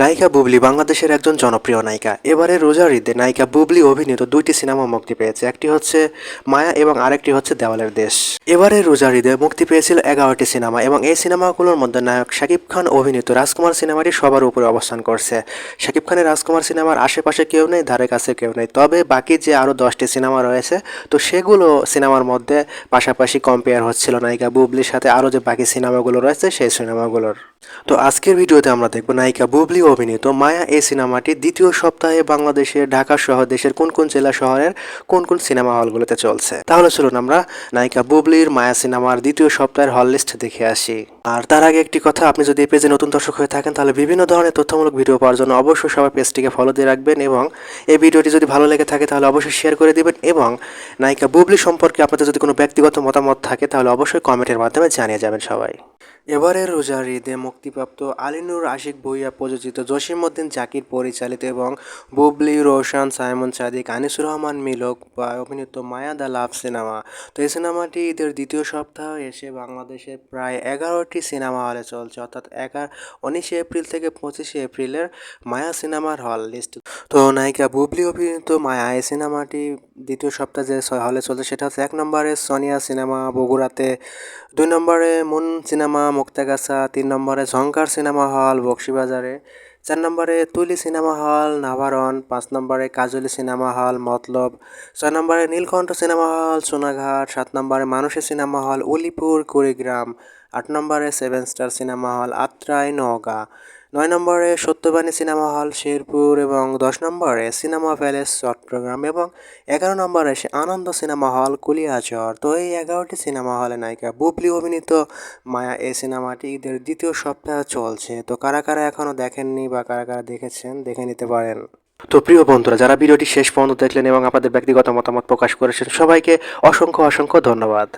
নায়িকা বুবলি বাংলাদেশের একজন জনপ্রিয় নায়িকা। এবারে রোজার ঈদে নায়িকা বুবলি অভিনীত দুইটি সিনেমা মুক্তি পেয়েছে। একটি হচ্ছে মায়া এবং আরেকটি হচ্ছে দেওয়ালের দেশ। এবারে রোজার ঈদে মুক্তি পেয়েছিল এগারোটি সিনেমা এবং এই সিনেমাগুলোর মধ্যে নায়ক শাকিব খান অভিনীত রাজকুমার সিনেমাটি সবার উপরে অবস্থান করছে। শাকিব খানের রাজকুমার সিনেমার আশেপাশে কেউ নেই, ধারে কাছে কেউ নেই। তবে বাকি যে আরও দশটি সিনেমা রয়েছে, তো সেগুলো সিনেমার মধ্যে পাশাপাশি কম্পেয়ার হচ্ছিল নায়িকা বুবলির সাথে। আরও যে বাকি সিনেমাগুলো রয়েছে, সেই সিনেমাগুলোর। তো আজকের ভিডিওতে আমরা দেখব নায়িকা বুবলি অভিনীত মায়া এই সিনেমাটি দ্বিতীয় সপ্তাহে বাংলাদেশের ঢাকা সহ দেশের কোন কোন জেলা শহরের কোন কোন সিনেমা হলগুলোতে চলছে। তাহলে চলুন আমরা নায়িকা বুবলির মায়া সিনেমার দ্বিতীয় সপ্তাহের হল লিস্ট দেখে আসি। আর তার আগে একটি কথা, আপনি যদি এই পেজে নতুন দর্শক হয়ে থাকেন, তাহলে বিভিন্ন ধরনের তথ্যমূলক ভিডিও পাওয়ার জন্য অবশ্যই সবাই পেজটিকে ফলো দিয়ে রাখবেন এবং এই ভিডিওটি যদি ভালো লেগে থাকে, তাহলে অবশ্যই শেয়ার করে দিবেন এবং নায়িকা বুবলি সম্পর্কে আপনাদের যদি কোনো ব্যক্তিগত মতামত থাকে, তাহলে অবশ্যই কমেন্টের মাধ্যমে জানিয়ে যাবেন সবাই। এবারে রোজার ঈদে মুক্তিপ্রাপ্ত আলিনুর আশিক ভুইয়া, প্রযোজিত জসিমউদ্দিন, জাকির পরিচালিত এবং বুবলি, রোশন, সাইমন সাদিক, আনিসুর রহমান মিলক বা অভিনীত মায়া দ্য লাভ সিনেমা। তো এই সিনেমাটি ঈদের দ্বিতীয় সপ্তাহ এসে বাংলাদেশে প্রায় এগারোটি সিনেমা হলে চলছে, অর্থাৎ এগারো উনিশে এপ্রিল থেকে পঁচিশে এপ্রিলের মায়া সিনেমার হল লিস্ট। তো নায়িকা বুবলি, অভিনীত মায়া, এই সিনেমাটি দ্বিতীয় সপ্তাহে যে হলে চলছে সেটা হচ্ছে এক নম্বরে সোনিয়া সিনেমা বগুড়াতে দুই নম্বরে মুন সিনেমা, মুক্তাগাছা, তিন নম্বরে ঝঙ্কার সিনেমা হল, বক্সিবাজারে, চার নম্বরে তুলি সিনেমা হল নাভারন পাঁচ নম্বরে কাজলি সিনেমা হল, মতলব, ছয় নম্বরে নীলকণ্ঠ সিনেমা হল, সোনাঘাট, সাত নম্বরে মানুষের সিনেমা হল, উলিপুর, কুড়িগ্রাম, আট নম্বরে seven star cinema hall, Atrai, Naogaon. নয় নম্বরে সত্যবাণী সিনেমা হল শেরপুর এবং দশ নম্বরে সিনেমা প্যালেস চট্টগ্রাম এবং এগারো নম্বরে সে আনন্দ সিনেমা হল কুলিয়াচর তো এই এগারোটি সিনেমা হলে নায়িকা বুবলি, অভিনীত মায়া, এই সিনেমাটি ঈদের দ্বিতীয় সপ্তাহে চলছে। তো কারা কারা এখনও দেখেননি বা কারা কারা দেখেছেন, দেখে নিতে পারেন। তো প্রিয় বন্ধুরা, যারা ভিডিওটি শেষ পর্যন্ত দেখলেন এবং আপনাদের ব্যক্তিগত মতামত প্রকাশ করেছেন, সবাইকে অসংখ্য অসংখ্য ধন্যবাদ।